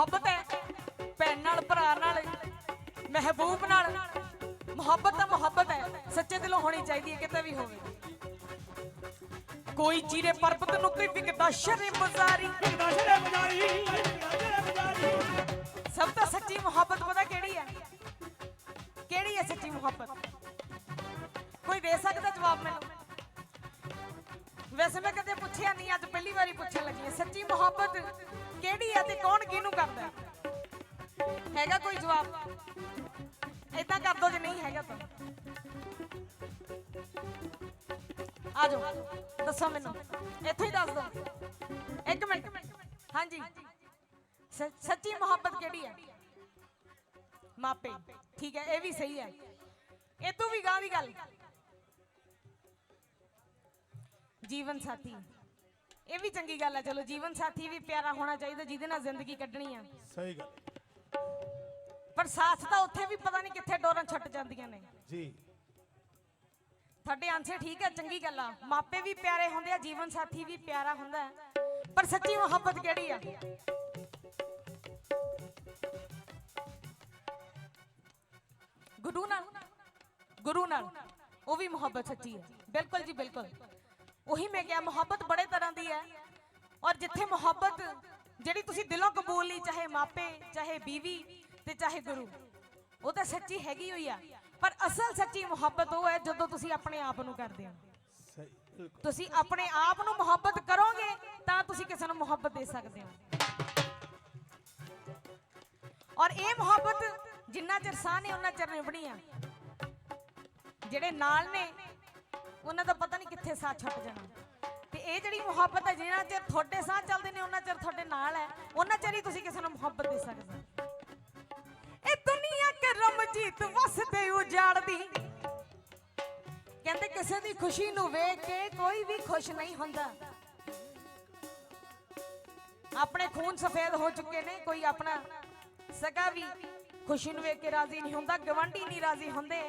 ਮੁਹੱਬਤ ਹੈ, ਭੈਣ ਨਾਲ, ਭਰਾ ਨਾਲ, ਮਹਿਬੂਬ ਨਾਲ। ਮੁਹੱਬਤ ਤਾਂ ਮੁਹੱਬਤ ਹੈ, ਸੱਚੇ ਦਿਲੋਂ ਹੋਣੀ ਚਾਹੀਦੀ ਹੈ, ਕਿਤੇ ਵੀ ਹੋਵੇ। ਕੋਈ ਚੀਰੇ ਪਰਬਤ ਨੂੰ ਕੋਈ ਵਿਕਦਾ ਸ਼ਰਮ ਬਜ਼ਾਰੀ ਕਿੰਨਾ ਸ਼ਰੇ ਬਜਾਰੀ ਸਭ ਤੋਂ ਸੱਚੀ ਮੁਹੱਬਤ ਪਤਾ ਕਿਹੜੀ ਹੈ? ਕਿਹੜੀ ਹੈ ਸੱਚੀ ਮੁਹੱਬਤ? ਕੋਈ ਦੇ ਸਕਦਾ ਜਵਾਬ ਮੈਨੂੰ? ਵੈਸੇ ਮੈਂ ਕਦੇ ਪੁੱਛਿਆ ਨਹੀਂ, ਅੱਜ ਪਹਿਲੀ ਵਾਰੀ ਪੁੱਛਣ ਲੱਗੀ ਹਾਂ। ਸੱਚੀ ਮੁਹੱਬਤ ਕਿਹੜੀ ਹੈ ਤੇ ਕੌਣ ਕਿਹਨੂੰ ਕਰਦਾ ਹੈ? ਹੈਗਾ ਕੋਈ ਜਵਾਬ? ਏਦਾਂ ਕਰ ਦੋ ਜੇ ਨਹੀਂ ਹੈਗਾ ਤਾਂ। ਆ ਜਾਓ, ਦੱਸੋ ਮੈਨੂੰ। ਇੱਥੇ ਹੀ ਦੱਸ ਦੋ। ਇੱਕ ਮਿੰਟ। ਹਾਂਜੀ। ਸੱਚੀ ਮੁਹੱਬਤ ਕਿਹੜੀ ਹੈ? ਮਾਪੇ। ਠੀਕ ਹੈ, ਇਹ ਵੀ ਸਹੀ ਹੈ। ਇਹ ਤੋਂ ਵੀ ਗਾਂ ਦੀ ਗੱਲ। ਜੀਵਨ ਸਾਥੀ। ਇਹ ਵੀ ਚੰਗੀ ਗੱਲ ਹੈ ਚਲੋ ਜੀਵਨ ਸਾਥੀ ਵੀ ਪਿਆਰਾ ਹੋਣਾ ਚਾਹੀਦਾ ਜਿਹਦੇ ਨਾਲ ਜ਼ਿੰਦਗੀ ਕੱਢਣੀ ਆ। ਸਹੀ ਗੱਲ। ਪਰ ਸਾਥ ਤਾਂ ਉੱਥੇ ਵੀ ਪਤਾ ਨਹੀਂ ਕਿੱਥੇ ਡੋਰਾਂ ਛੱਟ ਜਾਂਦੀਆਂ ਨੇ। ਜੀ। ਤੁਹਾਡੇ ਆਂਸਰ ਠੀਕ ਹੈ ਚੰਗੀ ਗੱਲ ਆ। ਮਾਪੇ ਵੀ ਪਿਆਰੇ ਹੁੰਦੇ ਆ ਜੀਵਨ ਸਾਥੀ ਵੀ ਪਿਆਰਾ ਹੁੰਦਾ। ਪਰ ਸੱਚੀ ਮੁਹੱਬਤ ਕਿਹੜੀ ਆ? ਗੁਰੂ ਨਾਲ ਗੁਰੂ ਨਾਲ ਉਹ ਵੀ ਮੁਹੱਬਤ ਸੱਚੀ ਹੈ ਬਿਲਕੁਲ ਜੀ ਬਿਲਕੁਲ। ਉਹੀ ਮੈਂ ਕਿਹਾ, ਮੁਹੱਬਤ ਬੜੇ ਤਰ੍ਹਾਂ ਦੀ ਹੈ। ਔਰ ਜਿੱਥੇ ਮੁਹੱਬਤ ਜਿਹੜੀ ਤੁਸੀਂ ਦਿਲੋਂ ਕਬੂਲ ਲਈ, ਚਾਹੇ ਮਾਪੇ, ਚਾਹੇ ਬੀਵੀ ਤੇ ਚਾਹੇ ਗੁਰੂ, ਉਹ ਤਾਂ ਸੱਚੀ ਹੈਗੀ ਹੋਈ ਆ। ਪਰ ਅਸਲ ਸੱਚੀ ਮੁਹੱਬਤ ਉਹ ਹੈ ਜਦੋਂ ਤੁਸੀਂ ਆਪਣੇ ਆਪ ਨੂੰ ਕਰਦੇ ਹੋ। ਸਹੀ ਤੁਸੀਂ ਆਪਣੇ ਆਪ ਨੂੰ ਮੁਹੱਬਤ ਕਰੋਗੇ, ਤਾਂ ਤੁਸੀਂ ਕਿਸੇ ਨੂੰ ਮੁਹੱਬਤ ਦੇ ਸਕਦੇ ਹੋ। ਔਰ ਇਹ ਮੁਹੱਬਤ ਜਿੰਨਾ ਚਿਰ ਸਾਹ ਨੇ ਉਹਨਾਂ ਚਿਰ ਨਿਭਣੀ ਆ। ਜਿਹੜੇ ਨਾਲ ਨੇ, ਉਹਨਾਂ ਦਾ ਪਤਾ ਨਹੀਂ ਸਾਹ ਛੱਡ ਜਾਣਾ। ਤੇ ਇਹ ਜਿਹੜੀ ਮੁਹੱਬਤ ਹੈ, ਜਿੰਨਾ ਚਿਰ ਤੁਹਾਡੇ ਸਾਹ ਚੱਲਦੇ ਨੇ ਉਹਨਾਂ ਚਿਰ ਤੁਹਾਡੇ ਨਾਲ ਹੈ। ਉਹਨਾਂ ਚਿਰ ਹੀ ਤੁਸੀਂ ਕਿਸੇ ਨੂੰ ਮੁਹੱਬਤ ਦੇ ਸਕਦੇ ਇਹ ਦੁਨੀਆ ਕਰਮਜੀਤ ਵਸਦੇ ਉਜਾੜਦੀ। ਕਹਿੰਦੇ ਕਿਸੇ ਦੀ ਖੁਸ਼ੀ ਨੂੰ ਵੇਖ ਕੇ ਕੋਈ ਵੀ ਖੁਸ਼ ਨਹੀਂ ਹੁੰਦਾ। ਆਪਣੇ ਖੂਨ ਸਫੇਦ ਹੋ ਚੁੱਕੇ ਨੇ, ਕੋਈ ਆਪਣਾ ਸਗਾ ਵੀ ਖੁਸ਼ੀ ਨੂੰ ਵੇਖ ਕੇ ਰਾਜ਼ੀ ਨਹੀਂ ਹੁੰਦਾ, ਗਵਾਂਢੀ ਨਹੀਂ ਰਾਜ਼ੀ ਹੁੰਦੇ।